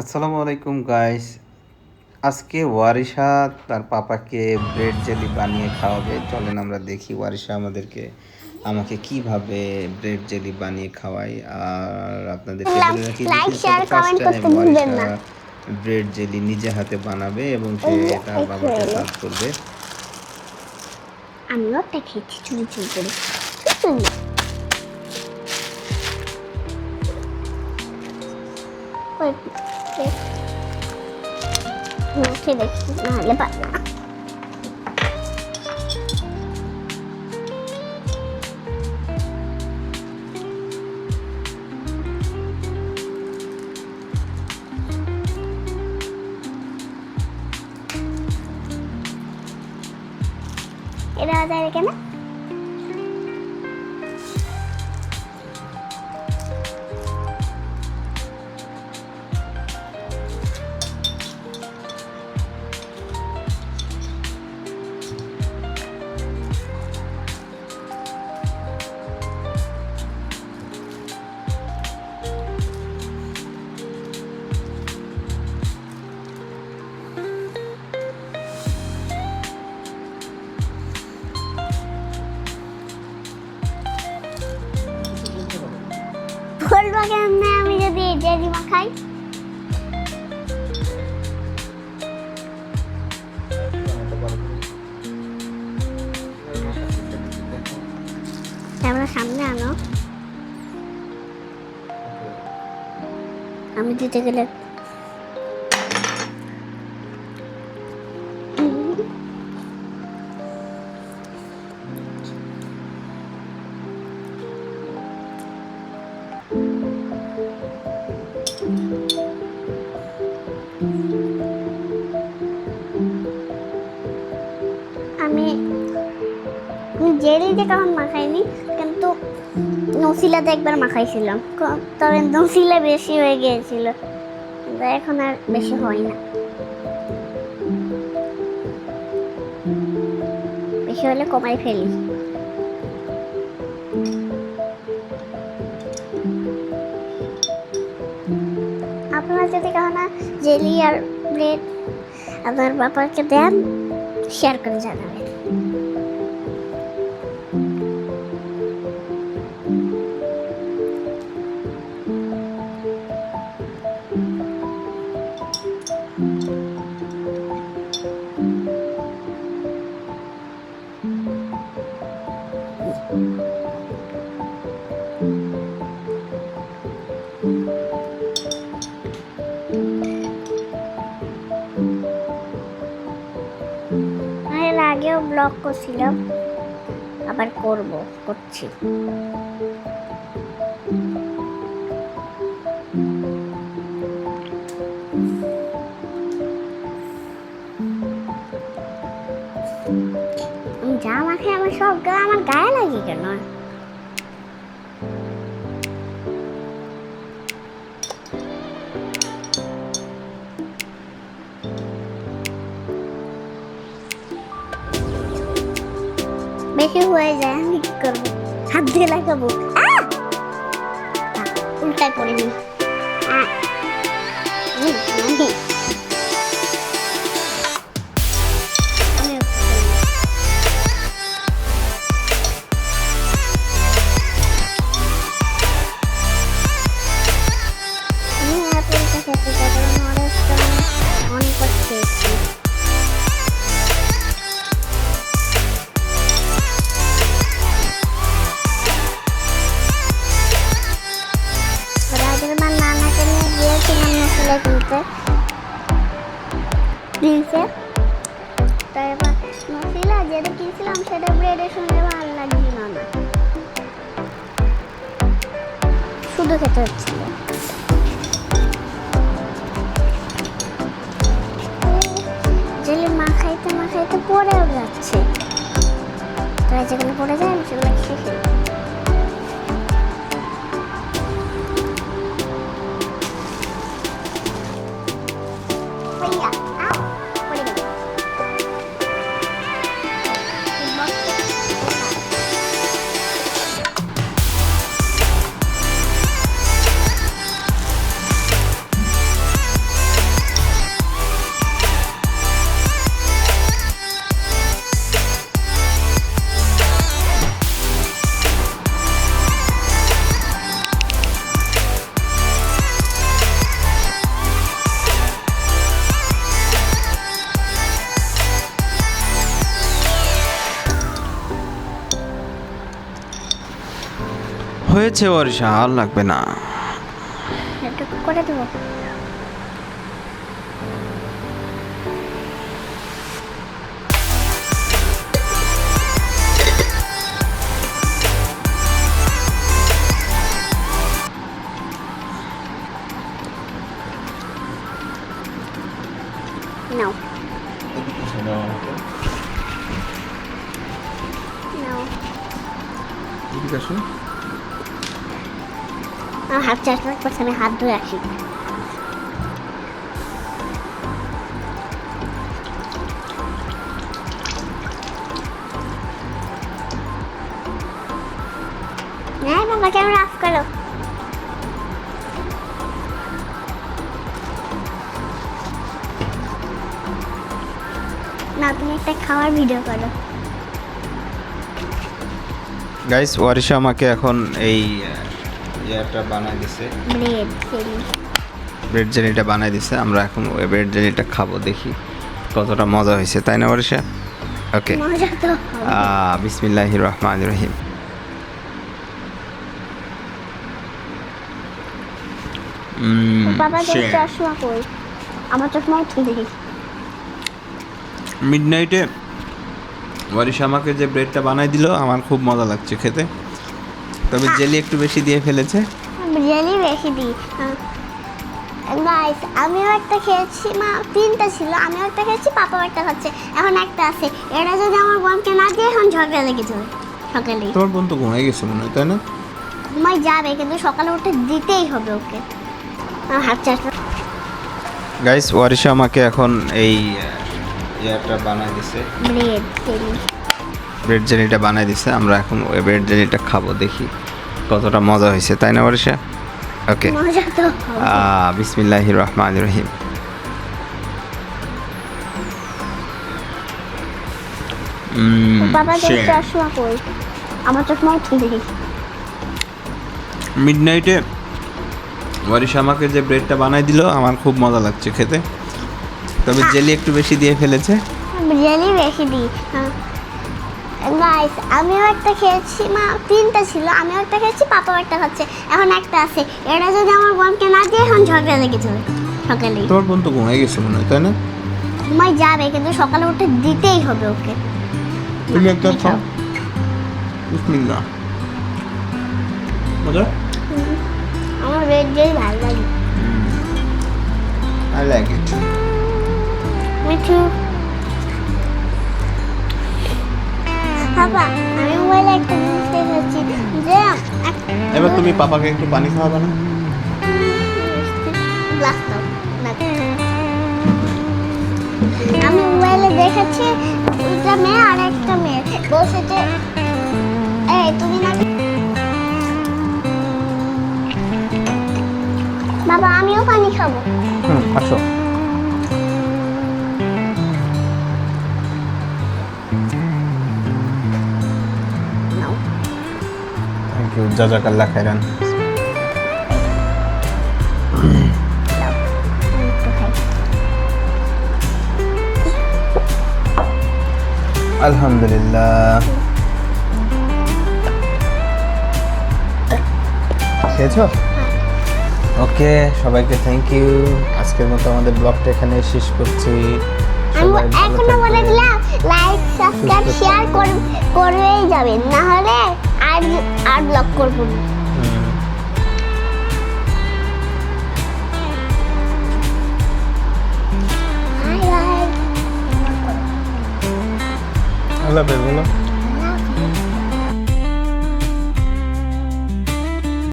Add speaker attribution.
Speaker 1: আসসালামু আলাইকুম গাইস আজকে ওয়ারিশা তার পাপাকে ব্রেড জেলি বানিয়ে খাওয়াবে চলেন আমরা দেখি ওয়ারিশা আমাদেরকে আমাকে কীভাবে ব্রেড জেলি বানিয়ে খাওয়াই আর
Speaker 2: না।
Speaker 1: ব্রেড জেলি নিজে হাতে বানাবে এবং সে তার বাবাকে। সার্ভ করবে
Speaker 2: আমিও একটা খেয়েছি চুরি চুরি করে। মুখে দেখি নাহলে পারবে না এটা যায় কেন যদি জেরিমা খাই। ক্যামেরা সামনে আনো। আমি দিতে গেলে জেরিতে কখন মাখাইনি, কিন্তু নসিলাতে একবার মাখাইছিলাম তবে নসিলা বেশি হয়ে গিয়েছিল। এখন আর বেশি হয় না। বেশি হলে কমাই ফেলি। আপনারা যদি কখনো জেলি আর ব্রেড আপনার বাবাকে দেন শেয়ার করে জানাবেন। আগেও ব্লগ করছিলাম, আবার করব, করছি। যা মাখে আমার সব গা, আমার গায়ে লাগে কেন? বেশি হয়ে যায় আমি কি করব? হাত দিয়ে লাগাবো। আহ! থাক, উল্টায় মশলা কিনতে কিনতে তো এবার মশলা যেটা কিনছিলাম সেটা ব্রেডের সঙ্গে ভালো লাগছিল না শুধু খেতে হচ্ছিল জেলি মাখাইতে মাখাইতে পড়েও যাচ্ছে তাই যেখানে পড়ে যায় আমি সেগুলো খেয়ে
Speaker 1: হয়েছে ওয়ারিশা আর লাগবে না।
Speaker 2: করে দেবো। নাও। নাও। আমার হাত চাষবাস করছে আমি হাত অফ করো? না, তুমি একটা খাওয়ার ভিডিও করো।
Speaker 1: গাইস ওয়ারিশা আমাকে এখন এই ইয়াটা বানাই দিছে।
Speaker 2: ব্রেড চিলি
Speaker 1: ব্রেড জেলিটা বানাই দিছে আমরা এখন ওই ব্রেড জেলিটা খাব দেখি কতটা মজা হয়েছে তাই না ওয়ারিশা ওকে
Speaker 2: মজা তো হবে।
Speaker 1: বিসমিল্লাহ রহমান রহিম। মিড নাইটে ওয়ারিশা আমাকে যে ব্রেডটা বানাই দিল আমার খুব মজা লাগছে খেতে। তবে জেলি একটু বেশি দিয়ে ফেলেছে।
Speaker 2: জেলি বেশি দিই। গাইস আমিও একটা খেয়েছি মা তিনটা ছিল আমিও একটা খেয়েছি পাপাও একটা খাচ্ছে। এখন একটা আছে। এটা যদি আমার বোনকে না দিয়ে এখন ঝগড়া লেগে যাবে। সকালে
Speaker 1: তোমার বোন তো ঘুমাই গেছে মনে হয় তাই না?
Speaker 2: ঘুমাই যাবে কিন্তু সকালে উঠে দিতেই হবে ওকে। হাত চাষবা
Speaker 1: গাইস ওয়ারিশা আমাকে এখন এই ইয়াটা বানাই দিছে।
Speaker 2: ব্রেড
Speaker 1: ব্রেড জেলিটা বানাই দিছে আমরা এখন ওই ব্রেড জেলিটা খাব দেখি কতটা মজা হয়েছে তাই না ওয়ারিশা ওকে। বিসমিল্লাহ রহমান রহিম। মিড নাইটে ওয়ারিশা আমাকে যে ব্রেডটা বানাই দিল আমার খুব মজা লাগছে খেতে। তবে জেলি একটু বেশি দিয়ে ফেলেছে।
Speaker 2: বিরিয়ানি বেশি দিই গাইস আমিও একটা খেয়েছি মা তিনটা ছিল আমিও একটা খেয়েছি পাপাও একটা খাচ্ছে এখন একটা আছে। এটা যদি আমার বোনকে না দিয়ে এখন ঝগড়া লেগে যাবে। সকালে
Speaker 1: তোমার বোন তো ঘুমাই গেছে মনে হয় তাই না?
Speaker 2: ঘুমাই যাবে কিন্তু সকালে উঠে দিতেই হবে ওকে।
Speaker 1: তুমি একটা খাও বিসমিল্লাহ। মজা?
Speaker 2: আমার রেড দিয়ে ভালো লাগে।
Speaker 1: I like it
Speaker 2: Mithu. বাবা আমি মোবাইলে একটা জিনিস দেখেছি যে
Speaker 1: এবার তুমি পাপাকে একটু পানি খাওয়াবে না?
Speaker 2: গ্লাস দাও আমি মোবাইলে দেখেছি দুটা মেয়ে আর একটা মেয়ে। বসেছে এই তুমি না বাবা আমিও পানি খাব।
Speaker 1: হুম আসো। জাজাকাল্লাহ খাইরান আলহামদুলিল্লাহ। খেয়েছো? ওকে সবাইকে থ্যাংক ইউ আজকের মতো আমাদের ব্লগটা এখানে শেষ করছি।
Speaker 2: এখনও বলে দিলাম লাইক সাবস্ক্রাইব শেয়ার করবেই যাবেন। না হলে আর ব্লক করব না।
Speaker 1: আল্লাহ হাফেজ বলো